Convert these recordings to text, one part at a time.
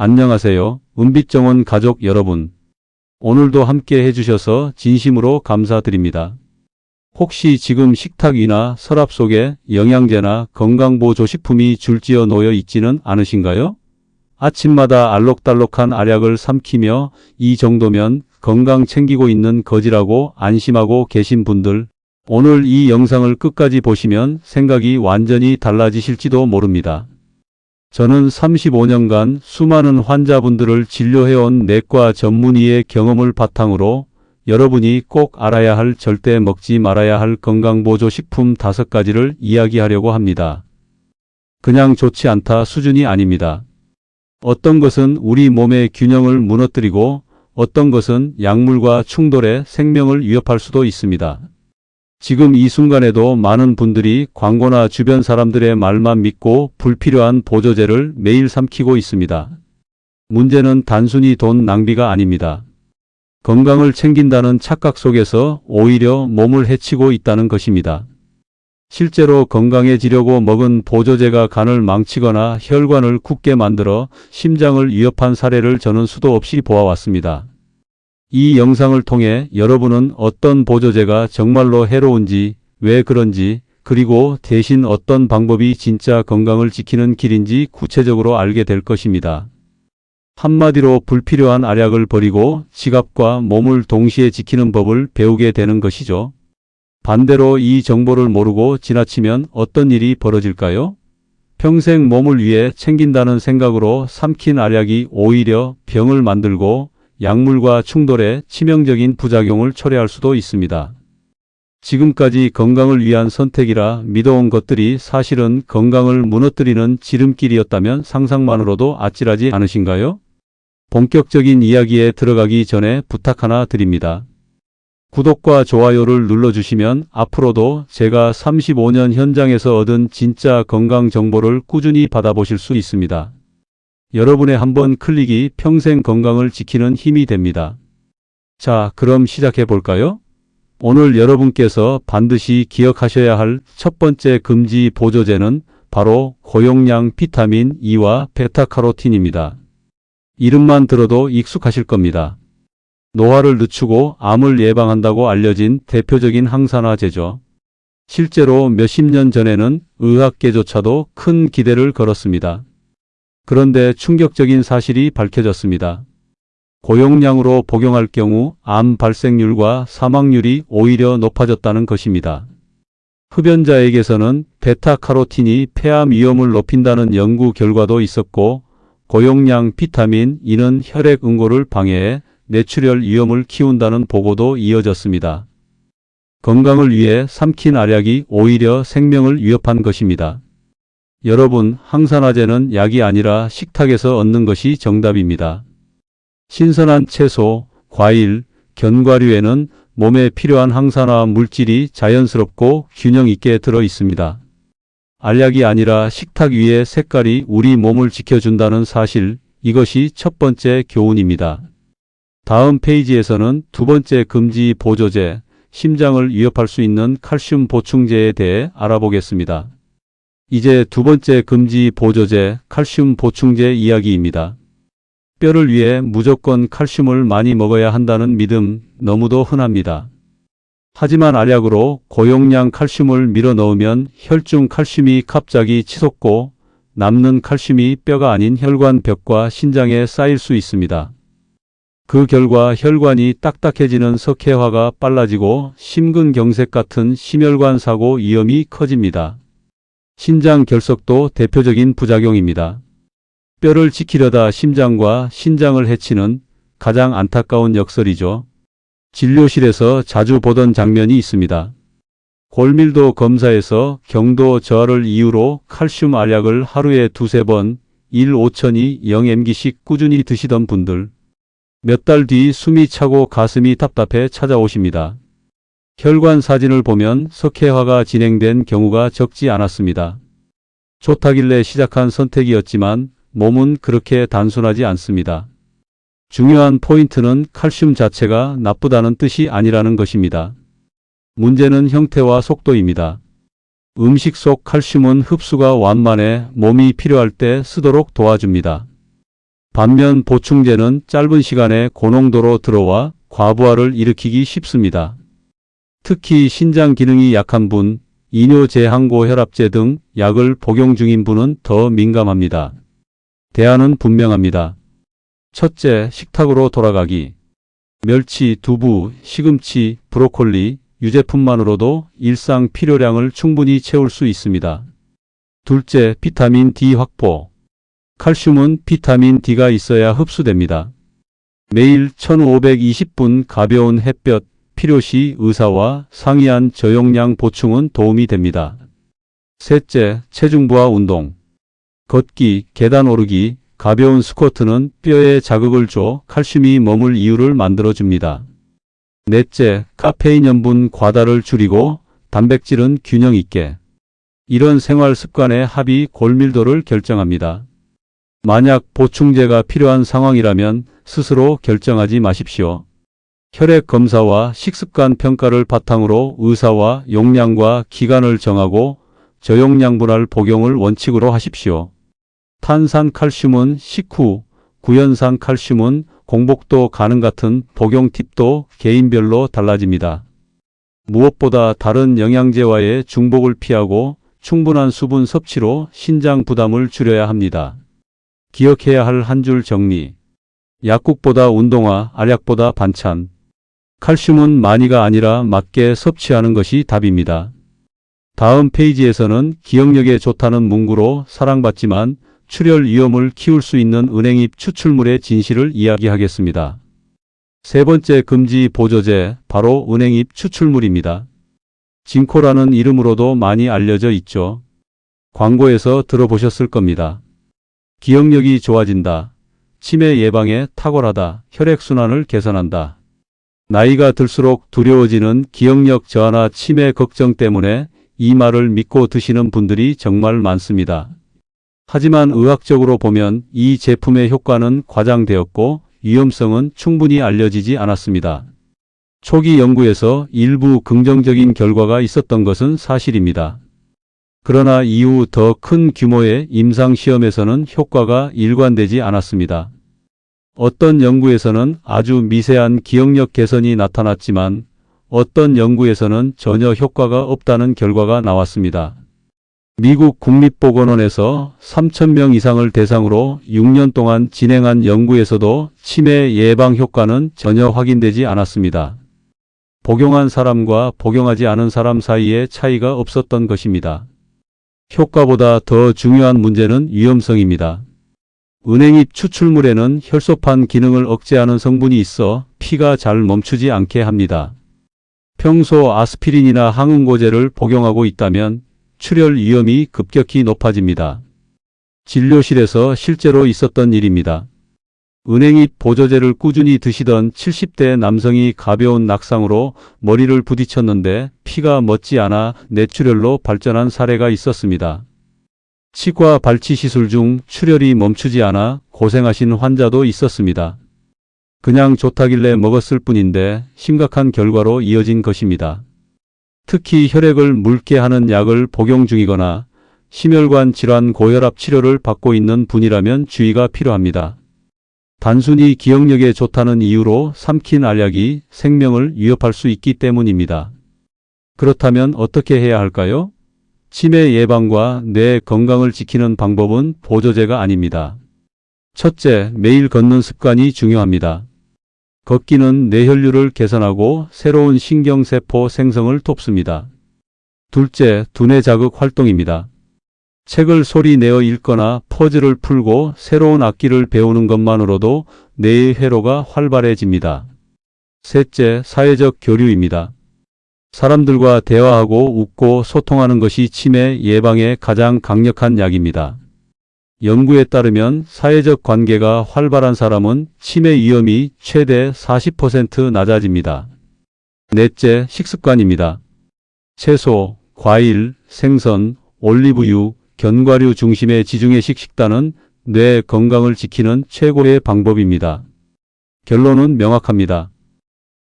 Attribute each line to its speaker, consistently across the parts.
Speaker 1: 안녕하세요. 은빛정원 가족 여러분. 오늘도 함께 해주셔서 진심으로 감사드립니다. 혹시 지금 식탁 위나 서랍 속에 영양제나 건강보조식품이 줄지어 놓여 있지는 않으신가요? 아침마다 알록달록한 알약을 삼키며 이 정도면 건강 챙기고 있는 거지라고 안심하고 계신 분들, 오늘 이 영상을 끝까지 보시면 생각이 완전히 달라지실지도 모릅니다. 저는 35년간 수많은 환자분들을 진료해온 내과 전문의의 경험을 바탕으로 여러분이 꼭 알아야 할 절대 먹지 말아야 할 건강보조식품 다섯 가지를 이야기하려고 합니다. 그냥 좋지 않다 수준이 아닙니다. 어떤 것은 우리 몸의 균형을 무너뜨리고 어떤 것은 약물과 충돌해 생명을 위협할 수도 있습니다. 지금 이 순간에도 많은 분들이 광고나 주변 사람들의 말만 믿고 불필요한 보조제를 매일 삼키고 있습니다. 문제는 단순히 돈 낭비가 아닙니다. 건강을 챙긴다는 착각 속에서 오히려 몸을 해치고 있다는 것입니다. 실제로 건강해지려고 먹은 보조제가 간을 망치거나 혈관을 굳게 만들어 심장을 위협한 사례를 저는 수도 없이 보아왔습니다. 이 영상을 통해 여러분은 어떤 보조제가 정말로 해로운지, 왜 그런지, 그리고 대신 어떤 방법이 진짜 건강을 지키는 길인지 구체적으로 알게 될 것입니다. 한마디로 불필요한 알약을 버리고 지갑과 몸을 동시에 지키는 법을 배우게 되는 것이죠. 반대로 이 정보를 모르고 지나치면 어떤 일이 벌어질까요? 평생 몸을 위해 챙긴다는 생각으로 삼킨 알약이 오히려 병을 만들고 약물과 충돌해 치명적인 부작용을 초래할 수도 있습니다. 지금까지 건강을 위한 선택이라 믿어온 것들이 사실은 건강을 무너뜨리는 지름길이었다면 상상만으로도 아찔하지 않으신가요? 본격적인 이야기에 들어가기 전에 부탁 하나 드립니다. 구독과 좋아요를 눌러주시면 앞으로도 제가 35년 현장에서 얻은 진짜 건강 정보를 꾸준히 받아보실 수 있습니다. 여러분의 한 번 클릭이 평생 건강을 지키는 힘이 됩니다. 자, 그럼 시작해 볼까요? 오늘 여러분께서 반드시 기억하셔야 할 첫 번째 금지 보조제는 바로 고용량 비타민 E와 베타카로틴입니다. 이름만 들어도 익숙하실 겁니다. 노화를 늦추고 암을 예방한다고 알려진 대표적인 항산화제죠. 실제로 몇십 년 전에는 의학계조차도 큰 기대를 걸었습니다. 그런데 충격적인 사실이 밝혀졌습니다. 고용량으로 복용할 경우 암 발생률과 사망률이 오히려 높아졌다는 것입니다. 흡연자에게서는 베타카로틴이 폐암 위험을 높인다는 연구 결과도 있었고 고용량 비타민 E는 혈액 응고를 방해해 뇌출혈 위험을 키운다는 보고도 이어졌습니다. 건강을 위해 삼킨 알약이 오히려 생명을 위협한 것입니다. 여러분, 항산화제는 약이 아니라 식탁에서 얻는 것이 정답입니다. 신선한 채소, 과일, 견과류에는 몸에 필요한 항산화 물질이 자연스럽고 균형 있게 들어 있습니다. 알약이 아니라 식탁 위의 색깔이 우리 몸을 지켜준다는 사실, 이것이 첫 번째 교훈입니다. 다음 페이지에서는 두 번째 금지 보조제, 심장을 위협할 수 있는 칼슘 보충제에 대해 알아보겠습니다. 이제 두 번째 금지 보조제, 칼슘 보충제 이야기입니다. 뼈를 위해 무조건 칼슘을 많이 먹어야 한다는 믿음 너무도 흔합니다. 하지만 알약으로 고용량 칼슘을 밀어 넣으면 혈중 칼슘이 갑자기 치솟고 남는 칼슘이 뼈가 아닌 혈관벽과 신장에 쌓일 수 있습니다. 그 결과 혈관이 딱딱해지는 석회화가 빨라지고 심근경색 같은 심혈관 사고 위험이 커집니다. 신장 결석도 대표적인 부작용입니다. 뼈를 지키려다 심장과 신장을 해치는 가장 안타까운 역설이죠. 진료실에서 자주 보던 장면이 있습니다. 골밀도 검사에서 경도 저하를 이유로 칼슘 알약을 하루에 두세 번 1, 5천이 0mg씩 꾸준히 드시던 분들. 몇 달 뒤 숨이 차고 가슴이 답답해 찾아오십니다. 혈관 사진을 보면 석회화가 진행된 경우가 적지 않았습니다. 좋다길래 시작한 선택이었지만 몸은 그렇게 단순하지 않습니다. 중요한 포인트는 칼슘 자체가 나쁘다는 뜻이 아니라는 것입니다. 문제는 형태와 속도입니다. 음식 속 칼슘은 흡수가 완만해 몸이 필요할 때 쓰도록 도와줍니다. 반면 보충제는 짧은 시간에 고농도로 들어와 과부하를 일으키기 쉽습니다. 특히 신장 기능이 약한 분, 이뇨 제항고 혈압제 등 약을 복용 중인 분은 더 민감합니다. 대안은 분명합니다. 첫째, 식탁으로 돌아가기. 멸치, 두부, 시금치, 브로콜리, 유제품만으로도 일상 필요량을 충분히 채울 수 있습니다. 둘째, 비타민 D 확보. 칼슘은 비타민 D가 있어야 흡수됩니다. 매일 1520분 가벼운 햇볕, 필요시 의사와 상이한 저용량 보충은 도움이 됩니다. 셋째, 체중 부하 운동. 걷기, 계단 오르기, 가벼운 스쿼트는 뼈에 자극을 줘 칼슘이 머물 이유를 만들어줍니다. 넷째, 카페인 염분 과다를 줄이고 단백질은 균형 있게. 이런 생활 습관의 합이 골밀도를 결정합니다. 만약 보충제가 필요한 상황이라면 스스로 결정하지 마십시오. 혈액 검사와 식습관 평가를 바탕으로 의사와 용량과 기간을 정하고 저용량 분할 복용을 원칙으로 하십시오. 탄산 칼슘은 식후, 구연산 칼슘은 공복도 가능 같은 복용 팁도 개인별로 달라집니다. 무엇보다 다른 영양제와의 중복을 피하고 충분한 수분 섭취로 신장 부담을 줄여야 합니다. 기억해야 할 한 줄 정리. 약국보다 운동화, 알약보다 반찬. 칼슘은 많이가 아니라 맞게 섭취하는 것이 답입니다. 다음 페이지에서는 기억력에 좋다는 문구로 사랑받지만 출혈 위험을 키울 수 있는 은행잎 추출물의 진실을 이야기하겠습니다. 세 번째 금지 보조제, 바로 은행잎 추출물입니다. 진코라는 이름으로도 많이 알려져 있죠. 광고에서 들어보셨을 겁니다. 기억력이 좋아진다. 치매 예방에 탁월하다. 혈액순환을 개선한다. 나이가 들수록 두려워지는 기억력 저하나 치매 걱정 때문에 이 말을 믿고 드시는 분들이 정말 많습니다. 하지만 의학적으로 보면 이 제품의 효과는 과장되었고 위험성은 충분히 알려지지 않았습니다. 초기 연구에서 일부 긍정적인 결과가 있었던 것은 사실입니다. 그러나 이후 더 큰 규모의 임상시험에서는 효과가 일관되지 않았습니다. 어떤 연구에서는 아주 미세한 기억력 개선이 나타났지만 어떤 연구에서는 전혀 효과가 없다는 결과가 나왔습니다. 미국 국립보건원에서 3,000명 이상을 대상으로 6년 동안 진행한 연구에서도 치매 예방 효과는 전혀 확인되지 않았습니다. 복용한 사람과 복용하지 않은 사람 사이에 차이가 없었던 것입니다. 효과보다 더 중요한 문제는 위험성입니다. 은행잎 추출물에는 혈소판 기능을 억제하는 성분이 있어 피가 잘 멈추지 않게 합니다. 평소 아스피린이나 항응고제를 복용하고 있다면 출혈 위험이 급격히 높아집니다. 진료실에서 실제로 있었던 일입니다. 은행잎 보조제를 꾸준히 드시던 70대 남성이 가벼운 낙상으로 머리를 부딪혔는데 피가 멎지 않아 뇌출혈로 발전한 사례가 있었습니다. 치과 발치 시술 중 출혈이 멈추지 않아 고생하신 환자도 있었습니다. 그냥 좋다길래 먹었을 뿐인데 심각한 결과로 이어진 것입니다. 특히 혈액을 묽게 하는 약을 복용 중이거나 심혈관 질환 고혈압 치료를 받고 있는 분이라면 주의가 필요합니다. 단순히 기억력에 좋다는 이유로 삼킨 알약이 생명을 위협할 수 있기 때문입니다. 그렇다면 어떻게 해야 할까요? 치매 예방과 뇌 건강을 지키는 방법은 보조제가 아닙니다. 첫째, 매일 걷는 습관이 중요합니다. 걷기는 뇌혈류를 개선하고 새로운 신경세포 생성을 돕습니다. 둘째, 두뇌 자극 활동입니다. 책을 소리 내어 읽거나 퍼즐을 풀고 새로운 악기를 배우는 것만으로도 뇌의 회로가 활발해집니다. 셋째, 사회적 교류입니다. 사람들과 대화하고 웃고 소통하는 것이 치매 예방에 가장 강력한 약입니다. 연구에 따르면 사회적 관계가 활발한 사람은 치매 위험이 최대 40% 낮아집니다. 넷째, 식습관입니다. 채소, 과일, 생선, 올리브유, 견과류 중심의 지중해식 식단은 뇌 건강을 지키는 최고의 방법입니다. 결론은 명확합니다.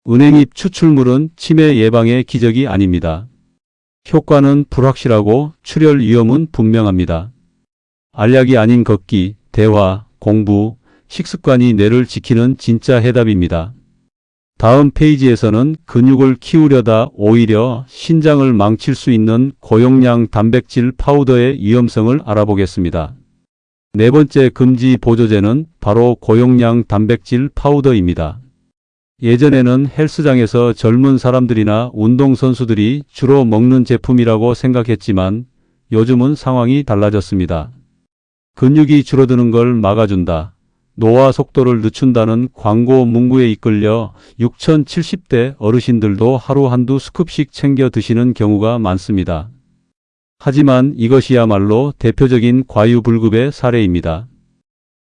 Speaker 1: 은행잎 추출물은 치매 예방의 기적이 아닙니다. 효과는 불확실하고 출혈 위험은 분명합니다. 알약이 아닌 걷기, 대화, 공부, 식습관이 뇌를 지키는 진짜 해답입니다. 다음 페이지에서는 근육을 키우려다 오히려 신장을 망칠 수 있는 고용량 단백질 파우더의 위험성을 알아보겠습니다. 네 번째 금지 보조제는 바로 고용량 단백질 파우더입니다. 예전에는 헬스장에서 젊은 사람들이나 운동선수들이 주로 먹는 제품이라고 생각했지만 요즘은 상황이 달라졌습니다. 근육이 줄어드는 걸 막아준다. 노화 속도를 늦춘다는 광고 문구에 이끌려 6070대 어르신들도 하루 한두 스쿱씩 챙겨 드시는 경우가 많습니다. 하지만 이것이야말로 대표적인 과유불급의 사례입니다.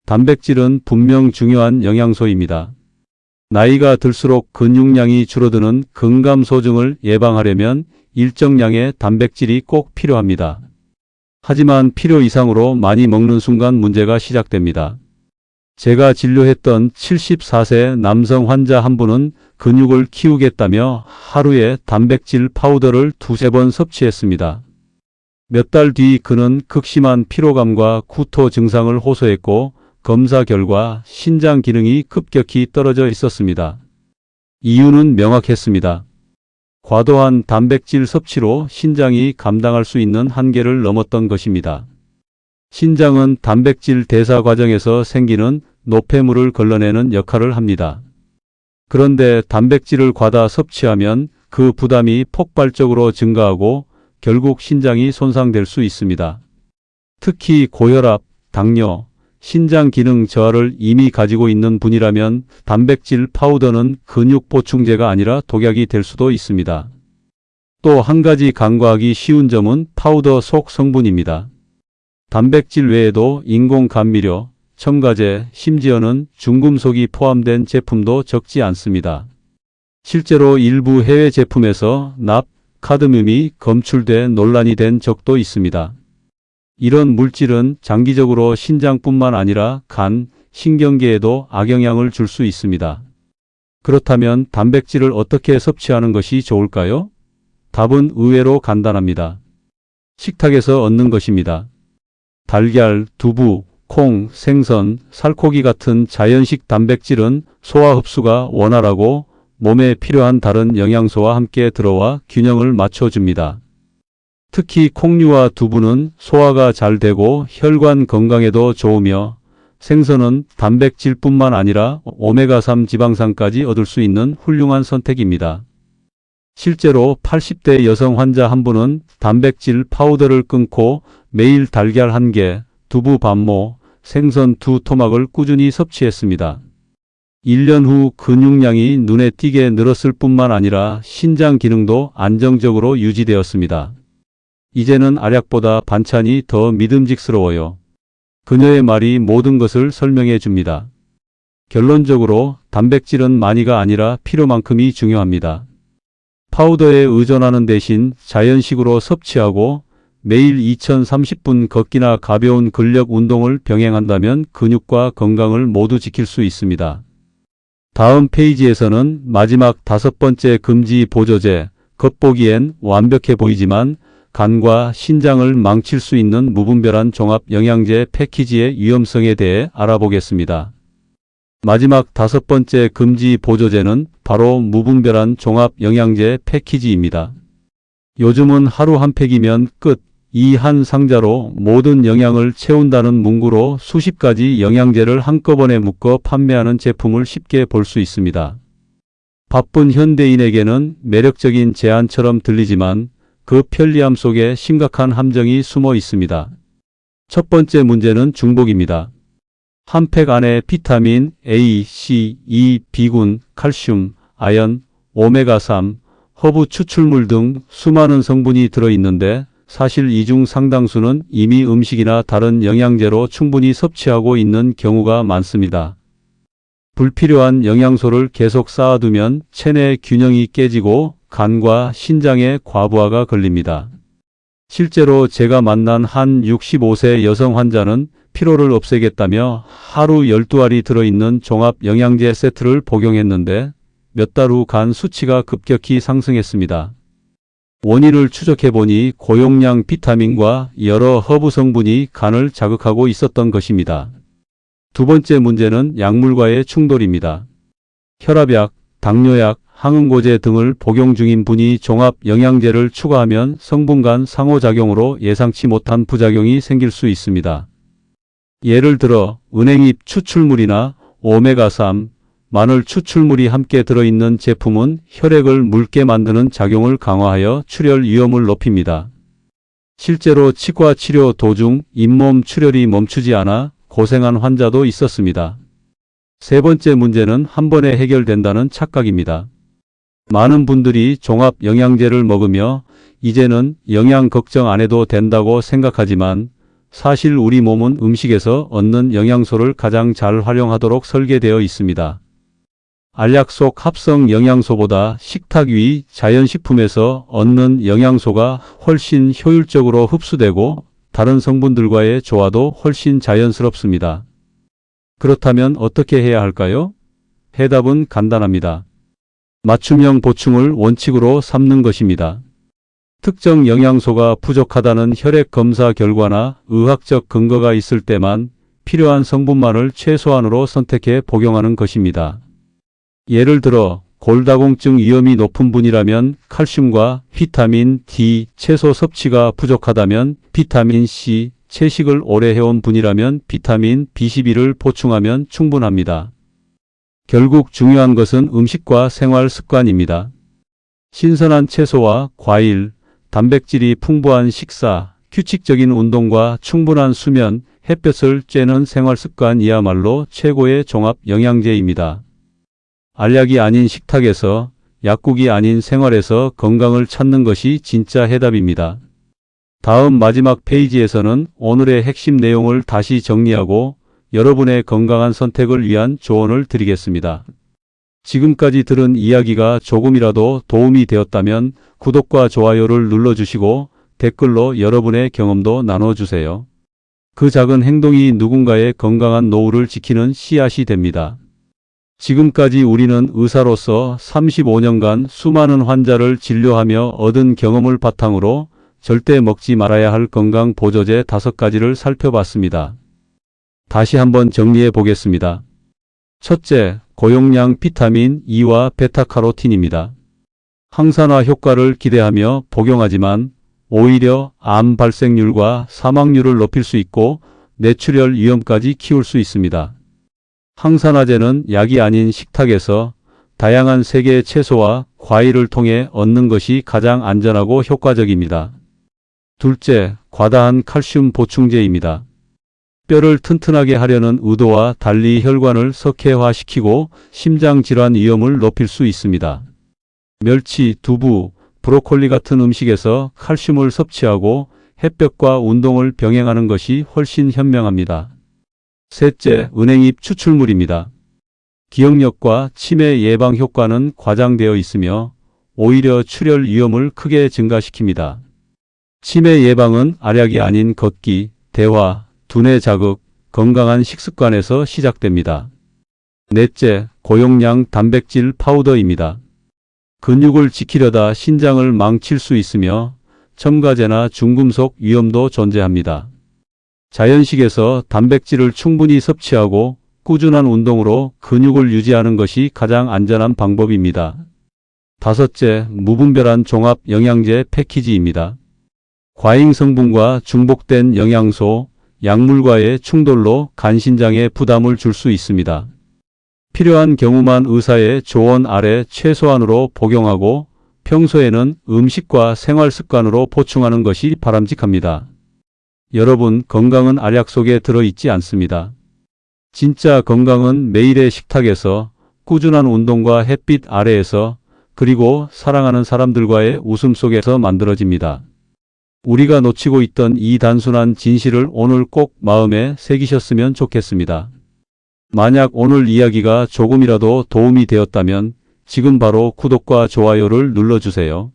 Speaker 1: 단백질은 분명 중요한 영양소입니다. 나이가 들수록 근육량이 줄어드는 근감소증을 예방하려면 일정량의 단백질이 꼭 필요합니다. 하지만 필요 이상으로 많이 먹는 순간 문제가 시작됩니다. 제가 진료했던 74세 남성 환자 한 분은 근육을 키우겠다며 하루에 단백질 파우더를 두세 번 섭취했습니다. 몇 달 뒤 그는 극심한 피로감과 구토 증상을 호소했고 검사 결과 신장 기능이 급격히 떨어져 있었습니다. 이유는 명확했습니다. 과도한 단백질 섭취로 신장이 감당할 수 있는 한계를 넘었던 것입니다. 신장은 단백질 대사 과정에서 생기는 노폐물을 걸러내는 역할을 합니다. 그런데 단백질을 과다 섭취하면 그 부담이 폭발적으로 증가하고 결국 신장이 손상될 수 있습니다. 특히 고혈압, 당뇨, 신장 기능 저하를 이미 가지고 있는 분이라면 단백질 파우더는 근육 보충제가 아니라 독약이 될 수도 있습니다. 또 한 가지 간과하기 쉬운 점은 파우더 속 성분입니다. 단백질 외에도 인공 감미료, 첨가제, 심지어는 중금속이 포함된 제품도 적지 않습니다. 실제로 일부 해외 제품에서 납, 카드뮴이 검출돼 논란이 된 적도 있습니다. 이런 물질은 장기적으로 신장뿐만 아니라 간, 신경계에도 악영향을 줄 수 있습니다. 그렇다면 단백질을 어떻게 섭취하는 것이 좋을까요? 답은 의외로 간단합니다. 식탁에서 얻는 것입니다. 달걀, 두부, 콩, 생선, 살코기 같은 자연식 단백질은 소화 흡수가 원활하고 몸에 필요한 다른 영양소와 함께 들어와 균형을 맞춰줍니다. 특히 콩류와 두부는 소화가 잘 되고 혈관 건강에도 좋으며 생선은 단백질뿐만 아니라 오메가3 지방산까지 얻을 수 있는 훌륭한 선택입니다. 실제로 80대 여성 환자 한 분은 단백질 파우더를 끊고 매일 달걀 1개, 두부 반모, 생선 두 토막을 꾸준히 섭취했습니다. 1년 후 근육량이 눈에 띄게 늘었을 뿐만 아니라 신장 기능도 안정적으로 유지되었습니다. 이제는 알약보다 반찬이 더 믿음직스러워요. 그녀의 말이 모든 것을 설명해 줍니다. 결론적으로 단백질은 많이가 아니라 필요만큼이 중요합니다. 파우더에 의존하는 대신 자연식으로 섭취하고 매일 2030분 걷기나 가벼운 근력 운동을 병행한다면 근육과 건강을 모두 지킬 수 있습니다. 다음 페이지에서는 마지막 다섯 번째 금지 보조제, 겉보기엔 완벽해 보이지만 간과 신장을 망칠 수 있는 무분별한 종합 영양제 패키지의 위험성에 대해 알아보겠습니다. 마지막 다섯 번째 금지 보조제는 바로 무분별한 종합 영양제 패키지입니다. 요즘은 하루 한 팩이면 끝. 이 한 상자로 모든 영양을 채운다는 문구로 수십 가지 영양제를 한꺼번에 묶어 판매하는 제품을 쉽게 볼 수 있습니다. 바쁜 현대인에게는 매력적인 제안처럼 들리지만 그 편리함 속에 심각한 함정이 숨어 있습니다. 첫 번째 문제는 중복입니다. 한 팩 안에 비타민 A, C, E, B군, 칼슘, 아연, 오메가3, 허브 추출물 등 수많은 성분이 들어있는데 사실 이 중 상당수는 이미 음식이나 다른 영양제로 충분히 섭취하고 있는 경우가 많습니다. 불필요한 영양소를 계속 쌓아두면 체내 균형이 깨지고 간과 신장에 과부하가 걸립니다. 실제로 제가 만난 한 65세 여성 환자는 피로를 없애겠다며 하루 12알이 들어있는 종합 영양제 세트를 복용했는데 몇 달 후 간 수치가 급격히 상승했습니다. 원인을 추적해보니 고용량 비타민과 여러 허브 성분이 간을 자극하고 있었던 것입니다. 두 번째 문제는 약물과의 충돌입니다. 혈압약, 당뇨약, 항응고제 등을 복용 중인 분이 종합 영양제를 추가하면 성분 간 상호작용으로 예상치 못한 부작용이 생길 수 있습니다. 예를 들어 은행잎 추출물이나 오메가3, 마늘 추출물이 함께 들어있는 제품은 혈액을 묽게 만드는 작용을 강화하여 출혈 위험을 높입니다. 실제로 치과 치료 도중 잇몸 출혈이 멈추지 않아 고생한 환자도 있었습니다. 세 번째 문제는 한 번에 해결된다는 착각입니다. 많은 분들이 종합 영양제를 먹으며 이제는 영양 걱정 안 해도 된다고 생각하지만 사실 우리 몸은 음식에서 얻는 영양소를 가장 잘 활용하도록 설계되어 있습니다. 알약 속 합성 영양소보다 식탁 위 자연식품에서 얻는 영양소가 훨씬 효율적으로 흡수되고 다른 성분들과의 조화도 훨씬 자연스럽습니다. 그렇다면 어떻게 해야 할까요? 해답은 간단합니다. 맞춤형 보충을 원칙으로 삼는 것입니다. 특정 영양소가 부족하다는 혈액 검사 결과나 의학적 근거가 있을 때만 필요한 성분만을 최소한으로 선택해 복용하는 것입니다. 예를 들어 골다공증 위험이 높은 분이라면 칼슘과 비타민 D, 채소 섭취가 부족하다면 비타민 C, 채식을 오래 해온 분이라면 비타민 B12를 보충하면 충분합니다. 결국 중요한 것은 음식과 생활 습관입니다. 신선한 채소와 과일, 단백질이 풍부한 식사, 규칙적인 운동과 충분한 수면, 햇볕을 쬐는 생활 습관이야말로 최고의 종합 영양제입니다. 알약이 아닌 식탁에서, 약국이 아닌 생활에서 건강을 찾는 것이 진짜 해답입니다. 다음 마지막 페이지에서는 오늘의 핵심 내용을 다시 정리하고 여러분의 건강한 선택을 위한 조언을 드리겠습니다. 지금까지 들은 이야기가 조금이라도 도움이 되었다면 구독과 좋아요를 눌러주시고 댓글로 여러분의 경험도 나눠주세요. 그 작은 행동이 누군가의 건강한 노후를 지키는 씨앗이 됩니다. 지금까지 우리는 의사로서 35년간 수많은 환자를 진료하며 얻은 경험을 바탕으로 절대 먹지 말아야 할 건강 보조제 다섯 가지를 살펴봤습니다. 다시 한번 정리해 보겠습니다. 첫째, 고용량 비타민 E와 베타카로틴입니다. 항산화 효과를 기대하며 복용하지만 오히려 암 발생률과 사망률을 높일 수 있고 뇌출혈 위험까지 키울 수 있습니다. 항산화제는 약이 아닌 식탁에서 다양한 세계의 채소와 과일을 통해 얻는 것이 가장 안전하고 효과적입니다. 둘째, 과다한 칼슘 보충제입니다. 뼈를 튼튼하게 하려는 의도와 달리 혈관을 석회화시키고 심장 질환 위험을 높일 수 있습니다. 멸치, 두부, 브로콜리 같은 음식에서 칼슘을 섭취하고 햇볕과 운동을 병행하는 것이 훨씬 현명합니다. 셋째, 은행잎 추출물입니다. 기억력과 치매 예방 효과는 과장되어 있으며 오히려 출혈 위험을 크게 증가시킵니다. 치매 예방은 알약이 아닌 걷기, 대화, 두뇌 자극, 건강한 식습관에서 시작됩니다. 넷째, 고용량 단백질 파우더입니다. 근육을 지키려다 신장을 망칠 수 있으며 첨가제나 중금속 위험도 존재합니다. 자연식에서 단백질을 충분히 섭취하고 꾸준한 운동으로 근육을 유지하는 것이 가장 안전한 방법입니다. 다섯째, 무분별한 종합 영양제 패키지입니다. 과잉 성분과 중복된 영양소, 약물과의 충돌로 간신장에 부담을 줄 수 있습니다. 필요한 경우만 의사의 조언 아래 최소한으로 복용하고 평소에는 음식과 생활 습관으로 보충하는 것이 바람직합니다. 여러분, 건강은 알약 속에 들어있지 않습니다. 진짜 건강은 매일의 식탁에서 꾸준한 운동과 햇빛 아래에서 그리고 사랑하는 사람들과의 웃음 속에서 만들어집니다. 우리가 놓치고 있던 이 단순한 진실을 오늘 꼭 마음에 새기셨으면 좋겠습니다. 만약 오늘 이야기가 조금이라도 도움이 되었다면 지금 바로 구독과 좋아요를 눌러주세요.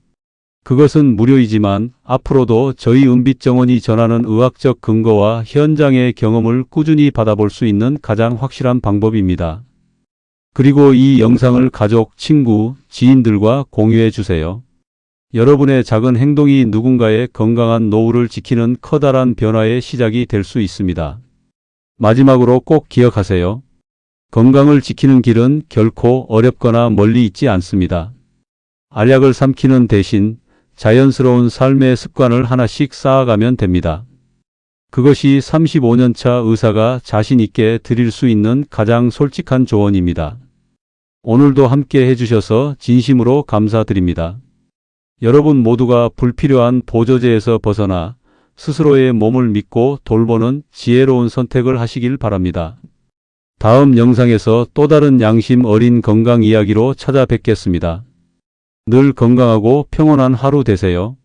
Speaker 1: 그것은 무료이지만 앞으로도 저희 은빛 정원이 전하는 의학적 근거와 현장의 경험을 꾸준히 받아볼 수 있는 가장 확실한 방법입니다. 그리고 이 영상을 가족, 친구, 지인들과 공유해 주세요. 여러분의 작은 행동이 누군가의 건강한 노후를 지키는 커다란 변화의 시작이 될 수 있습니다. 마지막으로 꼭 기억하세요. 건강을 지키는 길은 결코 어렵거나 멀리 있지 않습니다. 알약을 삼키는 대신 자연스러운 삶의 습관을 하나씩 쌓아가면 됩니다. 그것이 35년차 의사가 자신 있게 드릴 수 있는 가장 솔직한 조언입니다. 오늘도 함께 해주셔서 진심으로 감사드립니다. 여러분 모두가 불필요한 보조제에서 벗어나 스스로의 몸을 믿고 돌보는 지혜로운 선택을 하시길 바랍니다. 다음 영상에서 또 다른 양심 어린 건강 이야기로 찾아뵙겠습니다. 늘 건강하고 평온한 하루 되세요.